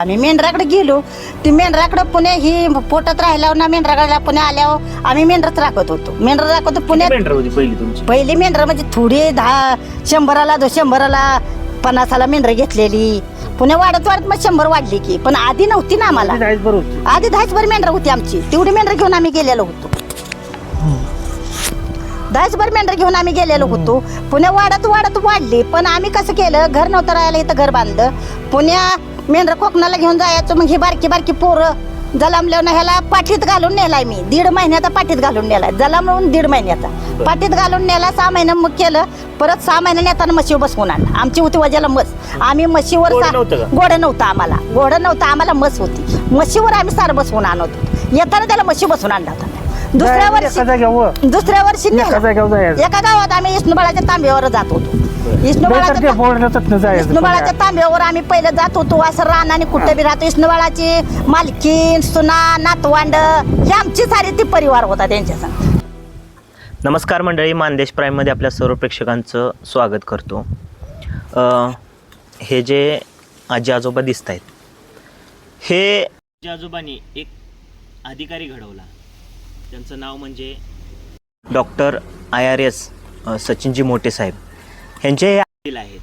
आम्ही मेंढराकडे गेलो. ती मेंढराकडे पुणे ही पोटात राहिल्यावर ना मेंढराकडे पुणे आल्यावर आम्ही मेंढरच राखत होतो. मेंढर राखत होतो पुण्यात. मेंढर होती पहिली तुमची? पहिली मेंढर म्हणजे थोडी दहा शंभराला दो शंभराला पन्नासाला मेंढर घेतलेली. पुणे वाढत वाढत मग शंभर वाढली की. पण आधी नव्हती ना आम्हाला. होती. आधी दहाच भर मेंढर होती आमची. तेवढी मेंढर घेऊन आम्ही गेलेलो होतो. दहाच भर मेंढर घेऊन आम्ही गेलेलो होतो. पुण्या वाढत वाढत वाढली. पण आम्ही कसं केलं? घर नव्हतं राहायला इथं घर बांधलं. पुण्या मेंढर कोकणाला घेऊन जायचं. मग ही बारकी बारकी पोरं जलामल्यावर ह्याला पाठीत घालून नेलाय मी. दीड महिन्याचा पाठीत घालून नेलाय. जलाम म्हणून दीड महिन्याचा. पाठीत घालून नेला सहा महिने मग केलं. परत सहा महिने नेताना म्हशीवर बसवून आणला. आमची होती वजाला मस आम्ही म्हशीवर घोडं नव्हतं का? घोडं नव्हतं आम्हाला. घोडं नव्हतं आम्हाला म्हस होती. म्हशीवर आम्ही सार बसवून आणत होतो. येताना त्याला म्हशी बसवून आणला होता. दुसऱ्या एका वर्षी जाग्यावर दुसऱ्या वर्षी एका नेलं. जाग्यावर जायचं. एका गावात आम्ही विष्णुबाळाच्या तांब्यावर जात होतो. नाहीतर विष्णुबाळाच्या बोर्डातच तांब्यावर आम्ही पहिलं जात होतो. असं रान आणि कुठं बी राहतो. विष्णुबाळाची मालकीन सुना नातवांड हे आमची सारी ती परिवार होता त्यांच्या संग. नमस्कार मंडळी मानदेश प्राईममध्ये आपल्या सर्व प्रेक्षकांचं स्वागत करतो. अ, हे जे आजी आजोबा दिसत आहेत हे आजी आजोबांनी एक अधिकारी घडवला. त्यांचं नाव म्हणजे doctor I R S Sachinji Mothe साहेब. ह्यांचे हे वडील आहेत.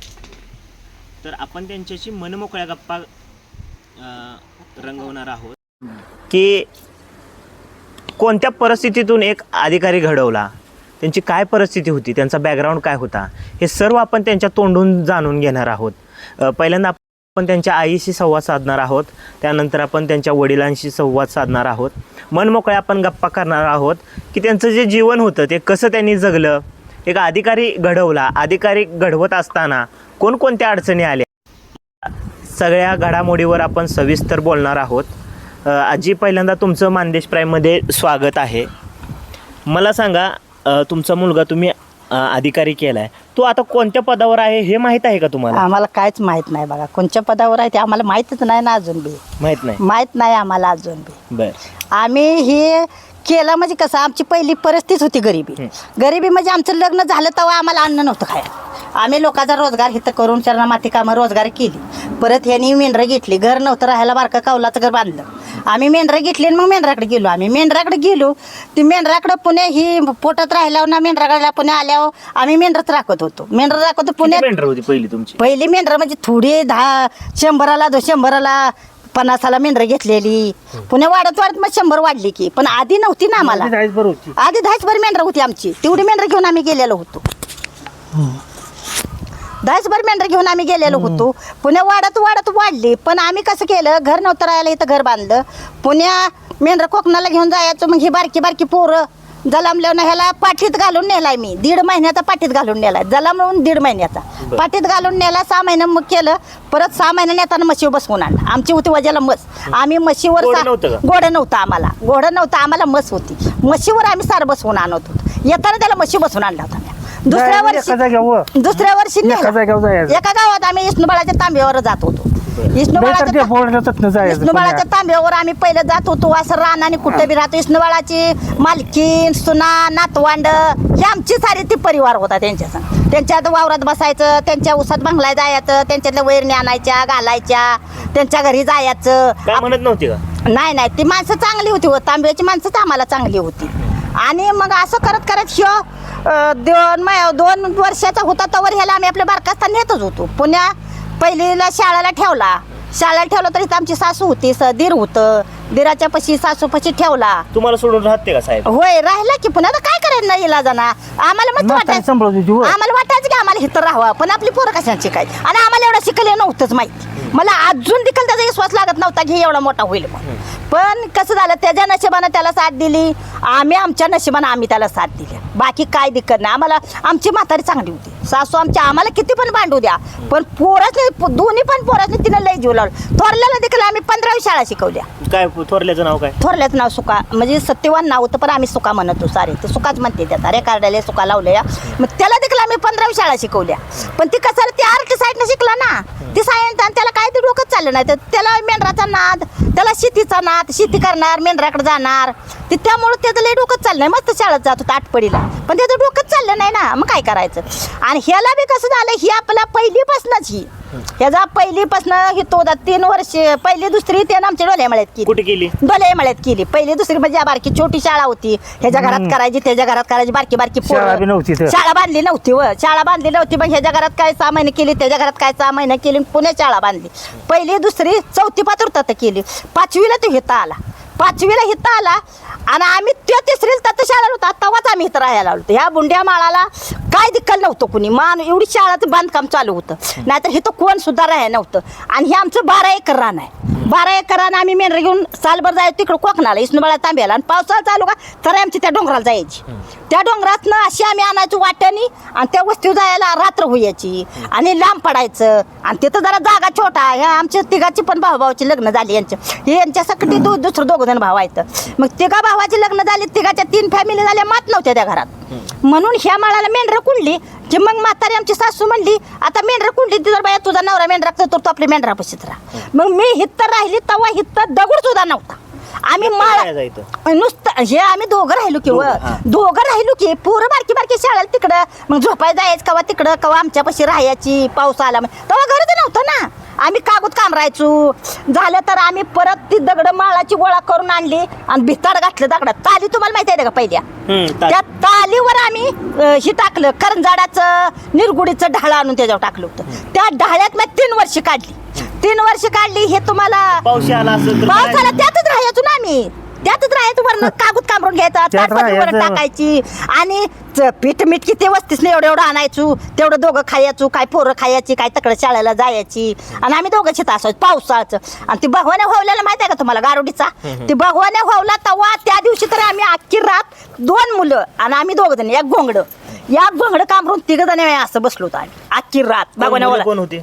तर आपण त्यांच्याशी मनमोकळ्या गप्पा अ, रंगवणार आहोत. की कोणत्या परिस्थितीतून एक अधिकारी घडवला? त्यांची काय परिस्थिती होती? त्यांचा बॅकग्राऊंड काय होता? हे सर्व आपण त्यांच्या तोंडून जाणून घेणार आहोत. अ, पहिल्यांदा आपण त्यांच्या आईशी संवाद साधणार आहोत. त्यानंतर आपण त्यांच्या वडिलांशी संवाद साधणार आहोत. मनमोकळे आपण गप्पा करणार आहोत की त्यांचं जे जीवन होतं ते कसं त्यांनी जगलं? एक अधिकारी घडवला. अधिकारी घडवत असताना कोणकोणत्या अडचणी आल्या? सगळ्या घडामोडीवर आपण सविस्तर बोलणार आहोत. आजी पहिल्यांदा तुमचं मानदेश प्राईममध्ये स्वागत आहे. मला सांगा तुमचा मुलगा तुम्ही अ, अधिकारी केला आहे तो आता कोणत्या पदावर आहे हे माहीत आहे का तुम्हाला? आम्हाला काहीच माहीत नाही बघा. कोणत्या पदावर आहे ते आम्हाला माहितच नाही ना अजून बी. माहीत नाही. माहीत नाही आम्हाला अजून बी. बर. आम्ही हे केलं म्हणजे कसं आमची पहिली परिस्थिती होती गरिबी. गरिबी म्हणजे आमचं लग्न झालं तेव्हा आम्हाला अन्न नव्हतं खायला. आम्ही लोकांचा रोजगार हिथं करून चरणा माती कामं रोजगार केली. परत ह्यांनी मेंढरं घेतली. घर नव्हतं राहायला बारका कौलाचं घर बांधलं. आम्ही मेंढरं घेतली आणि मग मेंढराकडे गेलो. आम्ही मेंढराकडे गेलो. ती मेंढराकडे पुणे ही पोटात राहिल्यावर ना मेंढराकडे पुणे आल्यावर आम्ही मेंढरच राखत होतो. मेंढर राखत होतो पुण्यात मेंढर होती पहिली तुमची? पहिली मेंढरं म्हणजे थोडी दहा शंभराला दो शंभराला पन्नासाला मेंढरं घेतलेली. पुणे वाढत वाढत मग शंभर वाढली की. पण आधी नव्हती ना आम्हाला. होती आधी दहाच भर मेंढरं होती आमची. तेवढी मेंढरं घेऊन आम्ही गेलेलो होतो. दहाच भर मेंढरं घेऊन आम्ही गेलेलो होतो. पुण्या वाढत वाढत वाढली. पण आम्ही कसं केलं? घर नव्हतं राहायला इथं घर बांधलं. पुण्या मेंढरं कोकणाला घेऊन जायचं. मग ही बारकी बारकी पोरं जलामल्यावर ह्याला पाठीत घालून नेलाय मी. दीड महिन्याचा पाठीत घालून नेलाय. जलाम म्हणून दीड महिन्याचा. पाठीत घालून नेला सहा महिने मग केलं. परत सहा महिने नेताना म्हशीवर बसवून आणला. आमची होती वजाला मस आम्ही म्हशीवर घोडं नव्हतं का? घोडं नव्हतं आम्हाला. घोडं नव्हतं आम्हाला म्हस होती. म्हशीवर आम्ही सार बसवून आणत होतो. येताना त्याला म्हशी बसवून आणला होता. दुसऱ्या वर्षी दुसऱ्या वर्षी एका गावात आम्ही विष्णुबाळाच्या तांब्यावर जात होतो. नाहीतर विष्णुबाळाच्या बोर्डातच जायचं विष्णुबाळाच्या तांब्यावर आम्ही पहिलं जात होतो असं रान आणि कुठं बी राहतो. विष्णुबाळाची मालकीन सुना नातवांड हे आमची सारी ती परिवार होता त्यांच्या संग त्यांच्यात वावरात बसायचं त्यांच्या उसात बंगला जायचं त्यांच्यातल्या वैरणी आणायच्या घालायच्या त्यांच्या घरी जायचं. काय म्हणत नव्हती का? नाही नाही ती माणसं चांगली होती हो. तांब्याची माणसं तर आम्हाला चांगली होती. आणि मग असं करत करत ह्यो दोन मै- दोन वर्षाचा होता तवर ह्याला आम्ही आपल्या बारकास्ता नेतच होतो. पुण्या पहिलीला शाळेला ठेवला. शाळेला ठेवला तरी आमची सासू होती स दीर होतं. दिराच्या पशी सासू पशी ठेवला. तुम्हाला सोडून राहते का साहेब? होय राहिला की पुन्हा आता काय करायचं नाही इला जाणार आम्हाला मग म्हातारी वाटायचं सांभाळत होती वर. आम्हाला वाटायचं की आम्हाला इथं राहावं. पण आपली पोरं कशाला शिकायची? आणि आम्हाला एवढं शिकले नव्हतंच माहिती. मला अजून देखील त्याचा विश्वास लागत नव्हता की हे एवढा मोठा होईल म्हणून. पण कसं झालं त्याच्या नशिबानं त्याला साथ दिली. आम्ही आमच्या नशिबानं आम्ही त्याला साथ दिली. बाकी काय दिक्कत नाही. आम्हाला आमची म्हातारी चांगली होती. सासू आमच्या आम्हाला किती पण भांडू द्या. पण पोराच दोन्ही पण पोराच तिनं लय जीव लावलं. थोरल्याला देखील आम्ही पंधरावी शाळा शिकवल्या. काय थोरल्याचं नाव काय? थोरल्याचं नाव सुका म्हणजे सत्यवान नाव होतं पण आम्ही सुका म्हणतो सारे. ते सुकाच म्हणते त्याचा रे कार्डाले सुका लावल्या. मग त्याला देखील आम्ही पंधरावी शाळा शिकवल्या. पण ती कसं ती आर्ट साईडनं शिकला ना. ती सायन्स आणि त्याला काय ते डोकंच चाललं नाही. तर त्याला मेंढराचा नाद त्याला शेतीचा नाद शेती करणार मेंढराकडे जाणार. ते त्यामुळे त्याचं लय डोकंच चाललं नाही. मस्त शाळेत जात होतं आठपडीला. पण त्याचं डोकंच चाललं नाही ना. मग काय करायचं? आणि ह्याला बी कसं झालं ही आपला पहिलीपासूनच ही. ह्याचा पहिलीपासून हे तो होता तीन वर्ष पहिली दुसरी त्यानं आमच्या डोल्या मळ्यात केली. कुठे केली? डोल्या मळ्यात केली. पहिली दुसरी म्हणजे बारकी छोटी शाळा होती. ह्याच्या घरात करायची त्याच्या घरात करायची बारकी बारकी पोरं. शाळा बी नव्हती तर. शाळा बांधली नव्हती व. शाळा बांधली नव्हती मग ह्याच्या घरात काय सहा महिने केली त्याच्या घरात काय सहा महिने केली पुण्यात शाळा बांधली. पहिली दुसरी चौथी पात्रता तर केली. पाचवीला तो हिता आला. पाचवीला हिता आला आणि आम्ही त्या तिसरीच तर शाळा होता तेव्हाच आम्ही इथं राहायला आलो ह्या बुंड्या माळाला काय दिक्कल नव्हतं कुणी. मान एवढी शाळाचं बांधकाम चालू होतं. नाहीतर इथं कोण सुद्धा राहायला नव्हतं. आणि हे आमचं बारा एकर रान आहे. बारा एकर रान आम्ही मेंढर घेऊन सालभर जायचं तिकडं कोकणाला इस्नुबाळा तांब्याला. आणि पावसाळा चालू का? तर आमची त्या डोंगराला जायची. त्या डोंगरातनं अशी आम्ही आणायचो वाट्यानी आणि त्या वस्तीवर जायला रात्र होयाची. आणि लांब पडायचं. आणि तिथं जरा जागा छोटा. ह्या आमच्या तिघाची पण भाऊभावाची लग्न झाली यांच्या. हे यांच्या सकटी दु दुसरं दोघं जण भाव आहेत. मग तिघा भावाची लग्न झाली तिघाच्या तीन फॅमिली झाल्या मात नव्हत्या त्या घरात. म्हणून ह्या माळाला मेंढरं कुंडली. की मग म्हातारी आमची सासू म्हणली आता मेंढरं कुंडली ती जर बाया तुझा नवरा मेंढरा तर तू आपली मेंढरा राहा. मग मी हित्त राहिली तेव्हा हित्त दगड सुद्धा नव्हता आम्ही माळ जायचं? नुसतं हे आम्ही दोघं राहिलो की. दोघं, हा. दोघं राहिलो की पोरं बारकी बारकी शाळेला तिकडं मग झोपाय जायचं कवा तिकडं कवा आमच्यापाशी राहायची पाऊस आला मग तेव्हा घरच नव्हतं ना आम्ही कागद काम राहायचो झालं तर आम्ही परत ती दगड माळाची गोळा करून आणली आणि भिताड घातलं दगडात ताली तुम्हाला माहिती आहे का पहिल्या हम्म. त्या तालीवर आम्ही अं, हे टाकलं करंजाडाचं निरगुडीचं ढाळ आणून त्याच्यावर टाकलं होतं त्या ढाळ्यात मी तीन वर्ष काढली तीन वर्ष काढली हे तुम्हाला. आला असेल तर? आला त्यातच राहायचो ना आम्ही. त्यातच राहायचं वरनं कागद कामरून घ्यायचा त्यात ताटपत्रीवर राहायचं. टाकायची. आणि च- पीठ मीठ किती वस्तीस नाही एवढं एवढं आणायचो. तेवढं दोघं खायचो काय पोरं खायची काय तकडं शाळेला जायची. आणि आम्ही दोघं शेत असायचो पावसाळचं आणि ती भगवाने व्हावल्याला माहिती आहे का तुम्हाला गारोडीचा? ती भगवाने व्हावला तेव्हा त्या दिवशी तर आम्ही अख्खी रात दोन मुलं आणि आम्ही दोघं जण एक घोंगडं. या घोंगडं कामरून तिघ जण असं बसलो होतो आम्ही अख्खी रात. भगवाने मुलं कोण होती?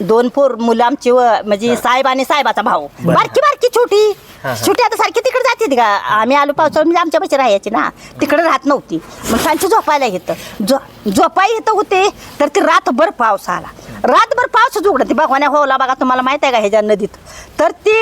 दोन पोर मुलं आमची व म्हणजे साहेब आणि साहेबाचा भाऊ. बारकी बारकी छोटी. छोटी आता सारखी तिकडे जाते का? आम्ही आलो पावसाळ्यात म्हणजे आमच्या पैसे राहायची ना. तिकडे राहत नव्हती. मग त्यांची झोपायला येतं. झो झोपाय येतं होते तर ती रातभर पाऊस आला रातभर पाऊसच उघडत भगवान होवला बघा तुम्हाला माहीत आहे का ह्याच्या नदीत? तर ती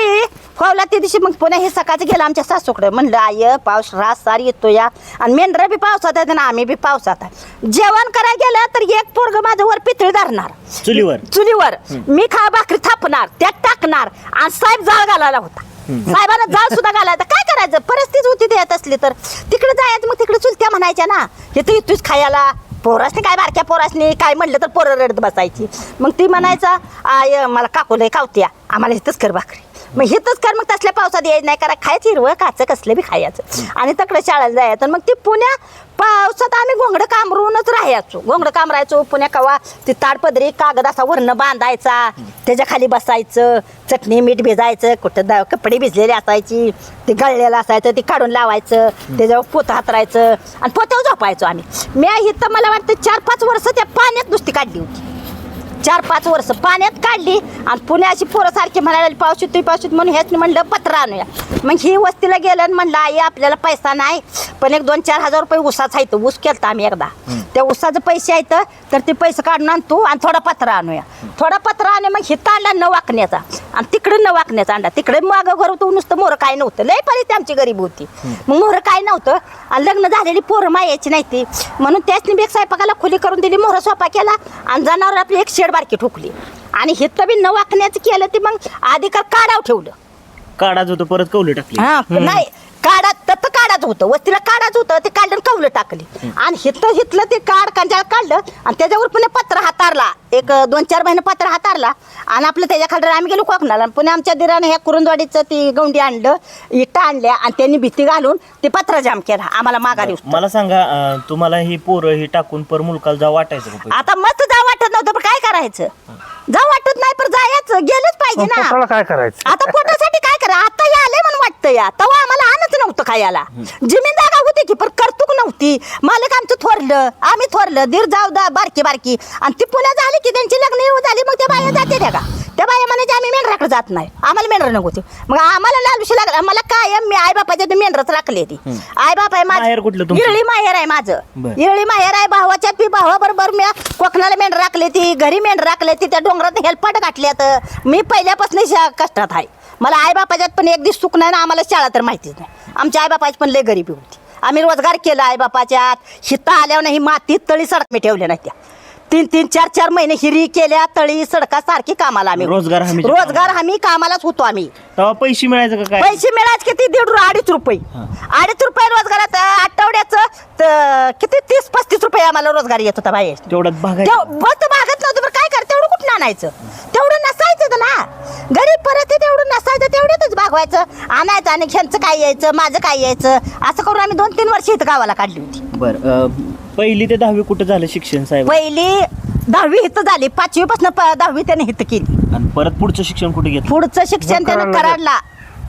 होवला त्या दिवशी मग पुन्हा हे सकाळचं गेलं आमच्या सासूकडे. म्हणलं आय पाऊस रास सार येतो या. आणि मेंढरं बी पावसात आहेत आणि आम्ही बी पावसात आहे. जेवण करायला गेलं तर एक पोरग माझं वर पितळी धरणार. चुलीवर. चुलीवर. मी खा भाकरी थापणार त्यात टाकणार. आणि साहेब जाळ घालायला होता. साहेबांना जाळ सुद्धा घालायचं काय करायचं? परिस्थिती होती ते येत असली तर. तिकडे जायचं मग तिकडे चुलत्या म्हणायच्या ना. येतो तर इथूच खायला. पोरासने काय बारक्या पोरासने? काय म्हणलं तर पोरं रडत बसायची. मग ती म्हणायचा आय मला काकुलय कावत्या आम्हाला इथंच कर भाकरी. मग हिथंच कर मग तसल्या पावसात यायचं नाही करा. खायचं हिरवं काचं कसलं बी खायचं. आणि तकडे शाळेला जायचं. मग ती पुण्या पावसात आम्ही घोंगडं कामरूनच राहायचो. घोंगडं कामरायचो. पुण्या कवा ती ताडपदरी कागद असा वरनं बांधायचा. त्याच्याखाली बसायचं. चटणी मीठ भिजायचं. कुठं द कपडे भिजलेले असायची. ते गळलेलं असायचं. ते काढून लावायचं. त्याच्यावर पोतं हातरायचं. आणि पोत्यावर झोपायचो आम्ही. मी इथं मला वाटतं चार पाच वर्ष त्या पाण्यात नुसती काढली होती. चार पाच वर्ष पाण्यात काढली आणि पुण्याची पोरं सारखी म्हणायला येतोय पाऊस येतो म्हणून ह्याच म्हणलं पत्र आणूया. मग ही वस्तीला गेलं आणि म्हणलं आई आपल्याला पैसा नाही पण एक दोन चार हजार रुपये ऊसाचा आहे ऊस केलता आम्ही एकदा. त्या ऊसाचे पैसे आहेत तर ते पैसे काढून आणतो आणि थोडा पत्र आणूया. थोडा पत्र आणूया मग हिथं आणला न वाकण्याचा. आणि तिकडे न वाकण्याचा आणला. तिकडे मागं घर होतं नुसतं मोरं काय नव्हतं. लय परिस्थिती आमची गरीब होती. मग मोरं काय नव्हतं. आणि लग्न झालेली पोरं मायाची नाही ती. म्हणून त्याच बेग स्वयंपाकाला खुली करून दिली मोहरा स्वयंपाक केला. आणि जनावर आपली एक शेड बारकी ठोकली. आणि हिथं बी न वाकण्याचं केलं ते मग अधिकार काढाव ठेवलं. काढाच होतं परत कौले टाकली. हा नाही काढा तत काढाच होतं. वस्तीला काढाच होतं ते काढलं कवलं टाकली. आणि हिथं हिथलं ते काढ कंजाळ काढलं आणि त्याच्यावर पुन्हा पत्र हातारला एक दोन चार महिने पत्र हातारला आणि आपलं त्याच्याखाली आम्ही गेलो कोकणाला. आणि पुन्हा आमच्या दिराने ह्या कुरुंदवाडीचं ती गौंडी आणलं इटा आणल्या आणि त्यांनी भीती घालून ते पत्र जाम केला. आम्हाला माघारी उचलून. मला सांगा अं, तुम्हाला ही पोरं ही टाकून पर मुलकाला जा वाटायचं का? आता मस्त जा वाटत नव्हतं पण काय करायचं? जा वाटत नाही पण जायचं. गेलंच पाहिजे ना. पोटाला काय करायचं? आता पोटासाठी काय करा आता या आले म्हणून वाटतं या. तेव्हा आम्हाला नव्हतं खायला. जमीन जागा होती की पण करतूक नव्हती. मालक आमचं थोरलं आम्ही थोरलं दीर जाऊ दा बारकी बारकी. आणि ती पुण्यात झाली की त्यांची लग्न येऊ झाली मग त्या बाया जाते त्या का? त्या बाया म्हणायचे आम्ही मेंढराकडे जात नाही. आम्हाला मेंढर नको मग आम्हाला लालूशी लागला मला काय मी आई बापाच्या मेंढरच राखली ती आई बाप आहे माहेर कुठलं तुमचं? इरळी माहेर आहे माझं. बरं. इरळी माहेर आहे भावाच्या पी भावाबरोबर मी कोकणाला मेंढर राखली ती घरी मेंढर राखली ती त्या डोंगरात हेलपाट घातल्यात मी पहिल्यापासून शा- कष्टात आहे. मला आई बापाच्यात पण एक दिवस चूक नाही ना आम्हाला शाळा तर माहितीच नाही. आमच्या आई बापाची पण लय गरिबी होती. आम्ही रोजगार केला आई बापाच्यात हिता आल्यावर नाही मातीत तळी सडक मी ठेवल्या नाही त्या. तीन तीन चार चार महिने हिरी केल्या तळी सडका सारखी कामाला आम्ही रोजगार हमी रोजगार हमी कामालाच होतो आम्ही. तेव्हा पैसे मिळायचं का काय? पैसे मिळायचे किती? दीड रु- अडीच रुपये. हा. अडीच रुपये रोजगारात आठवड्याचं त- किती? तीस पस्तीस रुपये आम्हाला रोजगार येत होता बाहेर. तेवढ्यात भागायचं. बस भागत नव्हतं बरं काय कर तेवढं कुठं आणायचं. तेवढं नसायचं ना. गरीब परत आहे तेवढं नसायचं तेवढ्यातच भागवायचं आणायचं आणि ह्यांचं काय यायचं माझं काय यायचं असं करून आम्ही दोन तीन वर्ष इथं गावाला काढली होती. बर पहिली ते दहावी कुठं झालं शिक्षण साहेब? पहिली दहावी इथं झाली पाचवी पासून दहावी त्याने हिथं केली. आणि परत पुढचं शिक्षण कुठे घेतलं? पुढचं शिक्षण त्यानं कराडला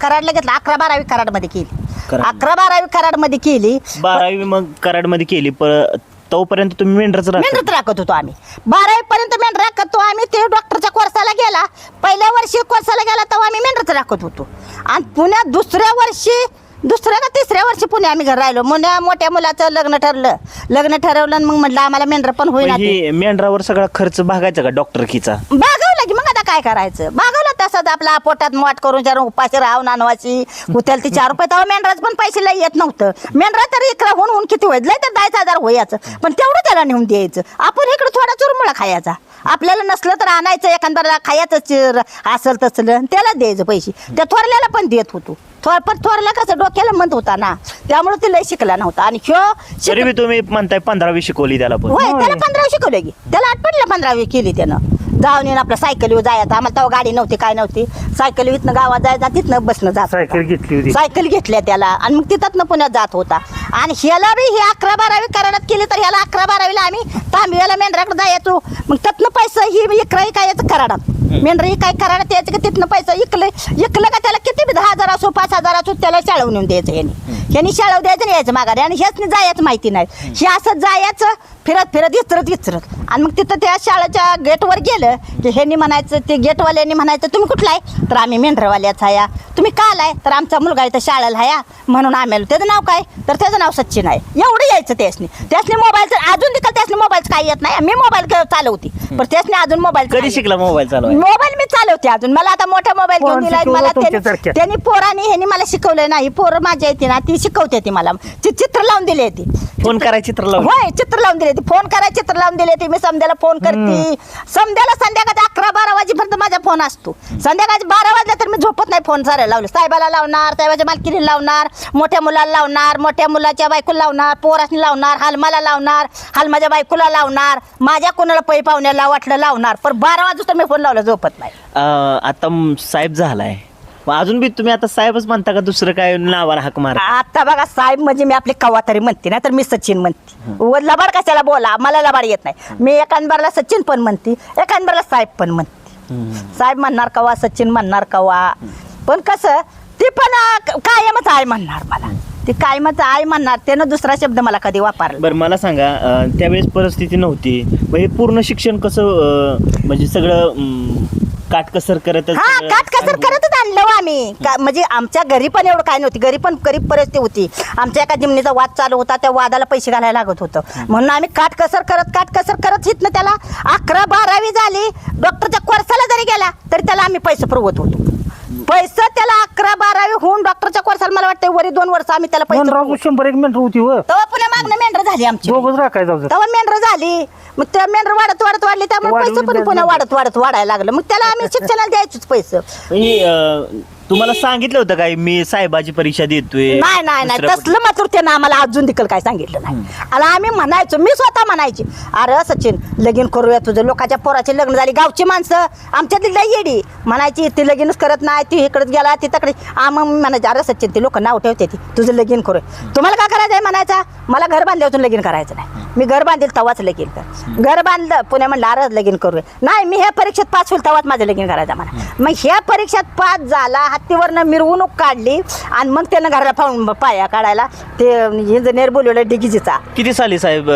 कराडला. घेतलं अकरा बारावी कराडमध्ये केली. कराड. अकरा बारावी कराडमध्ये केली. बारावी मग कराडमध्ये केली पर तोपर्यंत तुम्ही मेंढरच मेंढरत राखत होतो आम्ही. बारावी पर्यंत मेंढर राखत होतो आम्ही ते डॉक्टरच्या कोर्साला गेला. पहिल्या वर्षी कोर्साला गेला तेव्हा आम्ही मेंढरच राखत होतो. आणि पुण्यात दुसऱ्या वर्षी दुसऱ्या का तिसऱ्या वर्षी पुणे आम्ही घर राहिलो. मुन्या मोठ्या मुलाचं लग्न ठरलं. लग्न ठरवलं आणि मग म्हटलं आम्हाला मेंढर पण होईल ही मेंढरावर सगळा खर्च भागायचा का डॉक्टर कीचा? बागवलं की मग आता काय करायचं? बागवलं तसंच आपला पोटात मोट करून चार उपाशी राहू नानवाची. उतेल ती चार रुपये तेव्हा मेंढराच पण पैसे लई येत नव्हतं. मेंढरा तर इकडं होऊन होऊन किती होईल? लय तर दहाच हजार होयाचं. पण तेवढं त्याला नेऊन द्यायचं. आपण इकडं थोडा चुरमुळा खायचा. आपल्याला नसलं तर आणायचं एखाद्याला खायचं असल तसलं त्याला द्यायचं पैसे. त्या थोरल्याला पण देत होतो. थोर पण थोरला कसं डोक्याला म्हणत होता ना. त्यामुळे ते लय शिकला नव्हता. आणि ह्यो शिक- तरी बी तुम्ही म्हणताय पंधरावी शिकवली त्याला पण. होय त्याला पंधरावी शिकवले की. त्याला आठवडला पंधरावी केली त्यानं. जाऊन येऊन आपल्या सायकलीवर जायचं. आम्हाला तेव्हा गाडी नव्हती काय नव्हती. सायकली इथनं गावात जायचं तिथनं बसणं जात. सायकल घेतली होती. सायकल घेतल्या त्याला. आणि मग तिथं पुण्यात जात होता. आणि ह्याला बी ही अकरा बारावी कराडात केली तर ह्याला अकरा बारावीला आम्ही तांबियाला मेंढराकडे जायचो. मग त्यातनं पैसे ही इकरा काय यायचं कराडात. मेंढर काय कराडात यायचं का तिथनं पैसा इकलं इकलं का त्याला किती दहा हजार असो पाच हजार असो त्याला शाळव नेऊन द्यायचं ह्यानी ह्यानी शाळव द्यायचं यायचं माघारी. आणि ह्याच जायचं माहिती नाही. हे असं जायचं फिरत फिरत इचरत इचरत आणि मग तिथं त्या शाळेच्या गेटवर गेलं की ह्यांनी म्हणायचं ते गेटवाल्यांनी म्हणायचं तुम्ही कुठला आहे? तर आम्ही मेंढरवाल्याच आहे. तुम्ही का आलाय? तर आमचा मुलगा इथं शाळेला आहे. म्हणून आम्ही आलो. त्याचं नाव काय? तर त्याचं नाव सचिन आहे एवढं यायचं त्यासनी. त्यासनी मोबाईलचं अजून देखील त्यासनी मोबाईलचं काही येत नाही. मी मोबाईल चालवती. पण त्यासनी अजून मोबाईल कधी शिकला मोबाईल चालवायला? मोबाईल मी चालवते अजून. मला आता मोठा मोबाईल घेऊन दिलाय मला. त्यांनी त्यांनी पोरांनी ह्यांनी मला शिकवलंय नाही पोरं माझ्या येते ना ती शिकवते ती मला. ती चित्र लावून दिली ती. फोन करायची तर लावून. होय चित्र लावून दिले ती. फोन करा चित्र लावून दिले ती. मी समद्याला फोन करते. समद्याला संध्याकाळी अकरा बारा वाजेपर्यंत माझा फोन असतो. संध्याकाळी बारा वाजल्या तर मी झोपत नाही फोन सारे लावले. साहेबाला लावणार साहेबाच्या मालकीने लावणार मोठ्या मुलाला लावणार मोठ्या मुलाच्या बायकोला लावणार पोरासनी लावणार हालमाला लावणार हालमाच्या बायकोला लावणार माझ्या कोणाला पै पाहुण्याला वाटलं लावणार. पण बारा वाजता मी फोन लावला झोपत नाही. अं, आता म- साहेब झालाय. मग अजून बी तुम्ही आता साहेबच म्हणता का दुसरं काय नावाला हाक मार? आता बघा साहेब म्हणजे मी आपली कवा तरी म्हणते ना तर मी सचिन म्हणते. व लबाड कशाला बोला मला लबाड येत नाही. मी एकांबरला सचिन पण म्हणते एकांबरला साहेब पण म्हणते. साहेब म्हणणार कवा सचिन म्हणणार कवा पण कसं ते पण कायमच आहे म्हणणार मला. ते कायमच आहे म्हणणार त्यानं दुसरा शब्द मला कधी वापरला. बरं मला सांगा अं, त्यावेळेस परिस्थिती नव्हती. मग हे पूर्ण शिक्षण कसं अं, म्हणजे सगळं अं, काटकसर करत हा काट कसर करतच आणलं हो आम्ही. का- म्हणजे आमच्या घरी पण एवढं काय नव्हती. घरी पण गरीब परिस्थिती होती. आमच्या एका जिमनीचा वाद चालू होता त्या वादाला पैसे घालायला लागत होतं. म्हणून आम्ही काट कसर करत काट कसर करत हितनं त्याला अकरा बारावी झाली. डॉक्टरच्या कोर्साला जरी गेला तरी त्याला आम्ही पैसे पुरवत होतो. पैसे त्याला अकरा बारावी होऊन डॉक्टरच्या कोर्साला मला वाटतं वरी दोन वर्ष आम्ही त्याला पैसे राहू. शंभर एक मिनिट होती व. तेव्हा पुन्हा मागणं मेंढर झाली आमची. दोघच तेव्हा मेंढर झाली. मग त्या मेंढर वाढत वाढत वाढली त्यामुळे पैसे पण पुन्हा नाही. वाढत वाढत वाढायला लागलं. मग त्याला आम्ही शिक्षणाला द्यायचीच पैसे. म्हणजे अं, तुम्हाला सांगितलं होतं काय? मी साहेबाची परीक्षा देतोय. नाही नाही नाही. दुसऱ्या तसलं मात्र त्यानं आम्हाला. अजून देखील काय सांगितलं नाही. आणि आम्ही म्हणायचो मी स्वतः म्हणायची अरे सचिन लगीन करूया तुझं लोकांच्या पोराचे लग्न झाली गावची माणसं आमच्यातली लई येडी. म्हणायची ती लगीनच करत नाही ती इकडे गेला ती तकडे. आम्ही म्हणायचे अरे सचिन ते लोक नाव ठेवते ती तुझं लगीन करूया तुम्हाला काय करायचं आहे म्हणायचा मला घर बांधल्यातून लगीन करायचं नाही. मी घर बांधेल तवाच लगीन कर. घर बांधलं पुण्या म्हणलं अरे लगीन करूया. नाही मी ह्या परीक्षेत पास होईल तवाच माझं लगीन करायचं म्हणा मग ह्या परीक्षेत पास झाला हत्तीवरनं मिरवणूक काढली आणि मग त्यानं घराला पाहून पाया काढायला. ते इंजिनियर बोलवलं डिगीजीचा. किती साली साहेब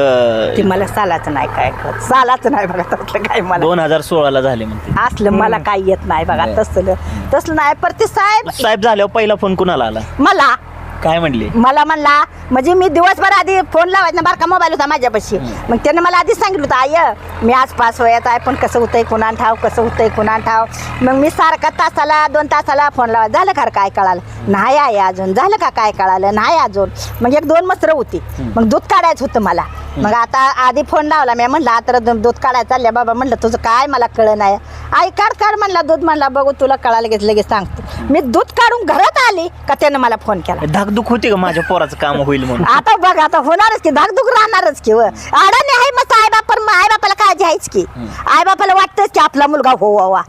ते मला सालाचं नाही काय कळत सालाचं नाही बघा तसलं काय मला. दोन हजार सोळाला झाले म्हणते. असलं मला काय येत नाही बघा तसलं. तसलं नाही पर ते साहेब साहेब झाल्यावर पहिला फोन कुणाला आला? मला. काय म्हणले? मला म्हणला म्हणजे मी दिवसभर आधी फोन लावायचा ना बारका मोबाईल होता माझ्यापाशी. मग त्याने मला आधीच सांगितलं होतं आय मी आज पास वयाचा आहे पण कसं होतंय कुणा ठाव कसं होतंय कुणा ठाव? मग मी सारखा तासाला दोन तासाला फोन लावायचा झालं का काय कळालं? नाही आहे अजून. झालं का काय कळालं? नाही अजून. मग एक दोन मसरं होती. मग दूध काढायचं होतं मला. मग आता आधी फोन लावला मी म्हणलं आता दूध दूध काढायला चालल्या बाबा म्हणलं तुझं काय मला कळ नाही. आई काढ काढ म्हणला दूध म्हणला बघू तुला कळा लगेच लगेच सांगतो. मी दूध काढून घरात आली का त्यानं मला फोन केला? धाकधूक होती का माझ्या पोराचं काम होईल म्हणून? आता बघ आता होणारच की धाकधूक राहणारच की व. अडाणी आहे मग आई बापा आई बापाला काळजी आहेच की. आई बापाला वाटतंच की आपला मुलगा हो वा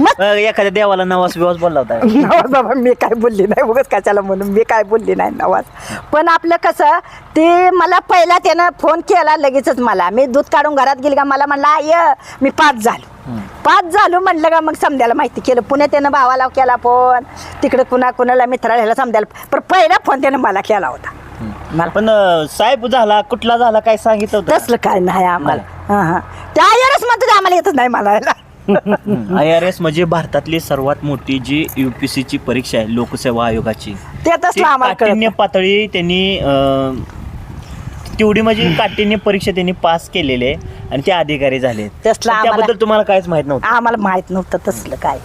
मग? अं, एखाद्या देवाला नवास बिवास बोलला होता. का? नवाज बाबा मी काय बोलली नाही उगाच कशाला म्हणून मी काय बोलली नाही नवाज पण आपलं कसं ते मला पहिला त्यानं फोन केला लगेचच मला. मी दूध काढून घरात गेली का मला म्हणला ये मी पाच झालो. पाच झालो म्हणलं का मग समजायला माहिती केलं. पुणे त्यानं भावाला केला फोन. तिकडे कुणा कुणाला मित्राला ह्याला समजायला पण पहिला फोन त्यानं मला केला होता. मला पण अं, साहेब झाला कुठला झाला काय सांगितलं होतं तसलं काय नाही आम्हाला. हा हा. त्या आयरच म्हणतो ते आम्हाला येतच नाही म्हणायला. आय आर एस म्हणजे भारतातली सर्वात मोठी जी युपीसी ची परीक्षा आहे लोकसेवा आयोगाची. ते ती तसलं आम्हाला कळत. काठिण्य पातळी त्यांनी अं, तेवढी म्हणजे काठिण्य परीक्षा त्यांनी पास केलेली आहे आणि ते अधिकारी झाले आम्हाला- त्याबद्दल तुम्हाला काहीच माहीत नव्हतं. आम्हाला माहीत नव्हतं तसलं काय.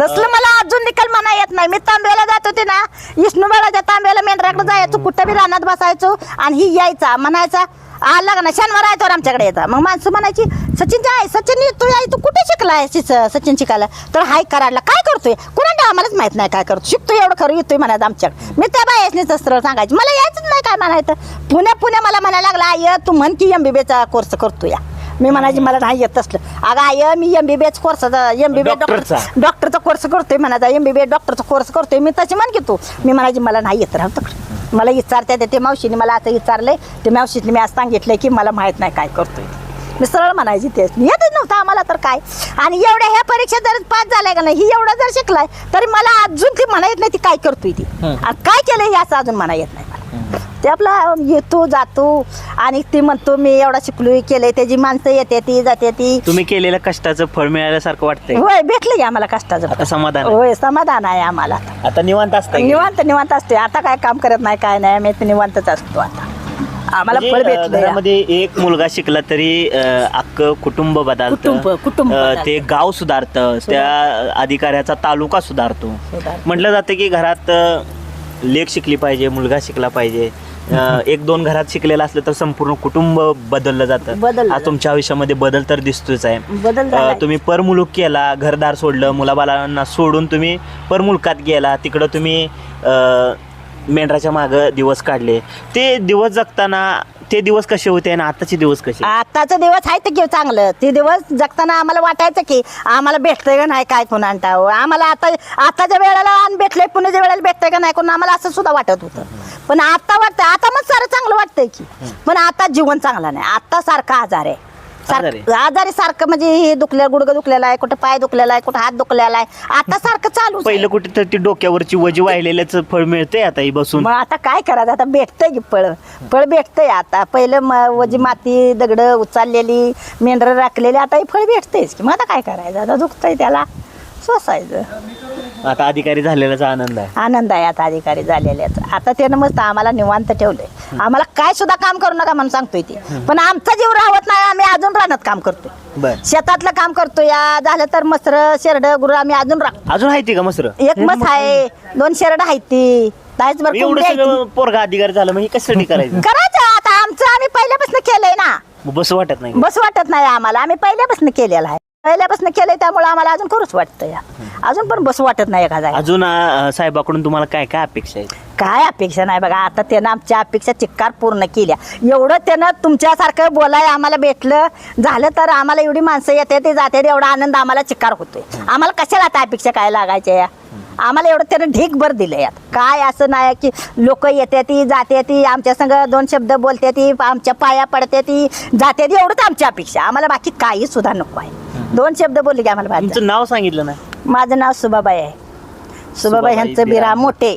तसलं मला अजून निकाल म्हणा येत नाही. मी तांब्याला जात होते ना विष्णूबाळाच्या तांब्याला मेंढराकडे जायचो कुठं बी रानात बसायचो आणि ही यायचा म्हणायचा आला का ना शनिवार आहे तर आमच्याकडे येतात मग माणसं म्हणायची सचिनची आई सचिन तू आई तू कुठे शिकलाय शिच सचिन शिकायला? तर हाय कराडला काय करतोय? कुणाला आम्हालाच माहीत नाही काय करतो शिकतोय एवढं खरं येतोय म्हणायचं आमच्याकडे. मी त्या बायसनीच सरळ सांगायची मला यायचंच नाही काय म्हणायचं. पुण्या पुण्या मला म्हणायला लागला आय तू म्हण की एम बी एमबीबीचा कोर्स करतो या मी म्हणायची मला नाही येत असलं अगं आय मी एमबीबीएच कोर्स एमबीबी डॉक्टरचा. डॉक्टर डॉक्टरचा कोर्स करतोय म्हणायचा. एम बी बी डॉक्टरचा कोर्स करतोय मी तशी म्हण की तू. मी म्हणायची मला नाही येत राहतं मला विचारते ते मावशीने मला आता विचारलंय. ते मावशीने मी आज सांगितलंय की मला माहीत नाही काय करतोय. मी सरळ म्हणायची तेच येतच नव्हतं आम्हाला तर काय? आणि एवढ्या ह्या परीक्षा जर पास झालाय का नाही ही एवढं जर शिकलाय तरी मला अजून ती म्हणा येत नाही ती काय करतोय ती. आणि काय केलंय हे असं अजून म्हणा येत नाही मला. ते आपला येतो जातो. आणि ती म्हणतो मी एवढा शिकलोय केलंय. त्याची माणसं येते ती जाते ती. तुम्ही केलेल्या कष्टाचं फळ मिळाल्यासारखं वाटतंय. होय भेटलं की आम्हाला कष्टाचं आता समाधान आहे. होय समाधान आहे आम्हाला आता. निवांत असताय. निवांत निवांत असते आता काय काम करत नाही काय नाही. आम्ही ते निवांतच असतो आता. आम्हाला म्हणजे, फळ भेटलं घरामध्ये एक मुलगा शिकला तरी अं, अख्खं कुटुंब बदलतं. कुटुंब- कुटुंब बदलतं. ते गाव सुधारतं. त्या अधिकाऱ्याचा तालुका सुधारतो. सुधारतं. म्हटलं जातं की घरात अं, लेख शिकली पाहिजे मुलगा शिकला पाहिजे. अं, एक दोन घरात शिकलेलं असलं तर संपूर्ण कुटुंब बदललं जातं. बदललं आज तुमच्या आयुष्यामध्ये बदल तर दिसतोच आहे. बदल झालाय. अं, तुम्ही परमुलूक केला घरदार सोडलं मुलाबालांना सोडून तुम्ही परमुलकात गेला तिकडं तुम्ही अं, मेंढराच्या मागं दिवस काढले. ते दिवस जगताना ते दिवस कसे होते आणि आताचे दिवस कसे? आताचं दिवस आहे की चांगलं. ते दिवस जगताना आम्हाला वाटायचं की आम्हाला भेटतंय का नाही काय कोण आणता आम्हाला आता आताच्या वेळेला आणि भेटलंय पुण्याच्या वेळेला भेटतंय का नाही कोण आम्हाला असं सुद्धा वाटत होतं. पण आता वाटतं आता मग सारं चांगलं वाटतंय की. पण आता जीवन चांगलं नाही. आता सारखा आजार आहे. आजार? सारखं आजारी सारखं म्हणजे हे दुखल्या गुडघं दुखलेला आहे कुठं पाय दुखलेला आहे कुठं हात दुखलेला आहे. आता सारखं चालू पहिलं कुठे तर ती डोक्यावरची वजी वाहिलेल्याच फळ मिळतंय आता ही बसून? मग आता काय करायचं? आता भेटतंय की फळ. फळ भेटतंय आता. पहिलं म वजी माती दगड उचललेली मेंढरं राखलेली आता ही फळ भेटतेच की. मग आता काय करायचं? आता दुखतंय त्याला. सोसायचं. आता अधिकारी झालेल्याचा आनंद आहे. आनंद आहे आता अधिकारी झालेल्याच. आता त्यानं मस्त आम्हाला निवांत ठेवलंय. आम्हाला काय सुद्धा काम करू नका म्हणून सांगतोय ते. पण आमचा जीव राहत नाही आम्ही अजून रानात काम करतोय. बर. शेतातलं काम करतोय या झालं तर मसर शेरड गुरु आम्ही अजून राखतो अजून आहे ती का मसर? एक मस आहे दोन शेरड आहेत ती. दहाच भर एवढं कोंबडी आहे ती. सगळं पोरगा अधिकारी झालं मग हे कशासाठी करायचं? करायचं आता आमचं आम्ही पहिल्यापासून केलंय ना. मग बस वाटत नाही बस वाटत नाही आम्हाला आम्ही पहिल्यापासून केलेलं आहे. पहिल्यापासून केलंय त्यामुळे आम्हाला अजून करूच वाटतं या. अजून पण बस वाटत नाही एका जागी अजून अं, साहेबाकडून तुम्हाला काय काय अपेक्षा आहेत? काय अपेक्षा नाही बघा आता त्यानं आमच्या अपेक्षा चिक्कार पूर्ण केल्या. एवढं त्यानं तुमच्यासारखं बोलाय आम्हाला भेटलं झालं तर आम्हाला एवढी माणसं येते ते जाते एवढा आनंद आम्हाला चिक्कार होतोय. आम्हाला कशाला आता अपेक्षा काय लागायच्या या? आम्हाला एवढं त्यानं ढीकभर दिलं यात. काय असं नाही की लोक येते ती जाते ती आमच्या संग दोन शब्द बोलते ती आमच्या पाया पडते ती जाते ती एवढंच आमची अपेक्षा. आम्हाला बाकी काही सुद्धा नको आहे. दोन शब्द बोलले की आम्हाला तुमचं नाव सांगितलं नाही माझं नाव सुबाबाई आहे. सुबाबाई ह्यांचं बिरा बिरा मोठे.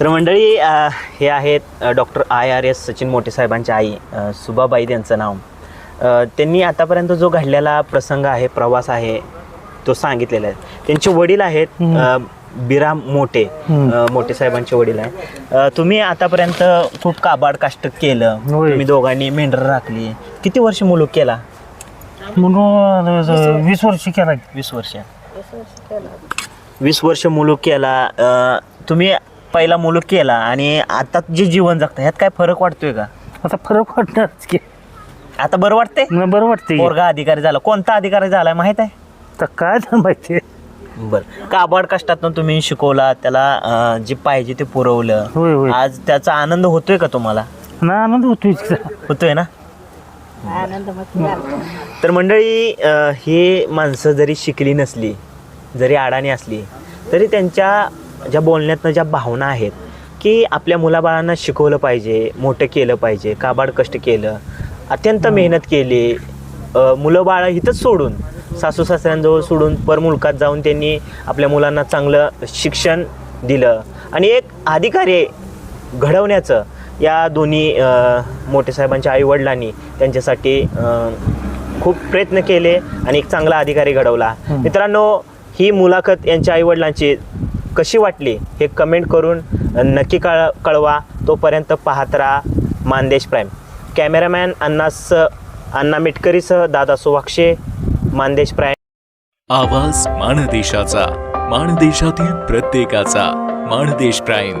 तर मंडळी अ, हे आहेत doctor I R S Sachin Mothe साहेबांच्या आई अ, सुबाबाई त्यांचं नाव. अ, त्यांनी आतापर्यंत जो घडलेला प्रसंग आहे प्रवास आहे तो सांगितलेला आहे. त्यांचे वडील आहेत अ, बिराम मोठे अ, मोठे साहेबांचे वडील आहे. अ, तुम्ही आतापर्यंत खूप काबाड काष्ट केलं. होय. तुम्ही दोघांनी मेंढर राखली. किती वर्ष मुलूक केला? म्हणून वीस वर्ष. केला वीस वर्ष. वीस वर्ष मुलूक केला. अ, तुम्ही पहिला मुलूक केला आणि आता जे जीवन जगता ह्यात काय फरक वाटतोय का? आता फरक वाटणारच की. आता बरं वाटतंय? बरं वाटते पोरगा अधिकारी झाला. कोणता अधिकारी झालाय माहीत आहे? तर काय तर माहिती बर. काबाड कष्टातून तुम्ही शिकवला त्याला अं, जे पाहिजे ते पुरवलं. होय आज त्याचा आनंद होतोय का तुम्हाला? ना आनंद होतोय होतोय ना? आनंद मग झाला. तर मंडळी अं, हे माणसं जरी शिकली नसली जरी अडाणी असली तरी त्यांच्या ज्या बोलण्यातनं ज्या भावना आहेत की आपल्या मुलाबाळांना शिकवलं पाहिजे मोठं केलं पाहिजे काबाड कष्ट केलं अत्यंत मेहनत केली अं, मुलं बाळं इथंच सोडून सासू सासऱ्यांजवळ सोडून पर मुलकात जाऊन त्यांनी आपल्या मुलांना चांगलं शिक्षण दिलं आणि एक अधिकारी घडवण्याचं या दोन्ही मोठे साहेबांच्या आईवडिलांनी त्यांच्यासाठी खूप प्रयत्न केले आणि एक चांगला अधिकारी घडवला. मित्रांनो ही मुलाखत यांच्या आईवडिलांची कशी वाटली हे कमेंट करून नक्की कळ कळवा. तोपर्यंत पाहत राहा मानदेश प्राईम. कॅमेरामॅन अण्णास अण्णा मिटकरीसह दादा सुवाक्षे मानदेश प्राईम. आवाज माणदेशाचा माणदेशातील प्रत्येकाचा माणदेश प्राईम.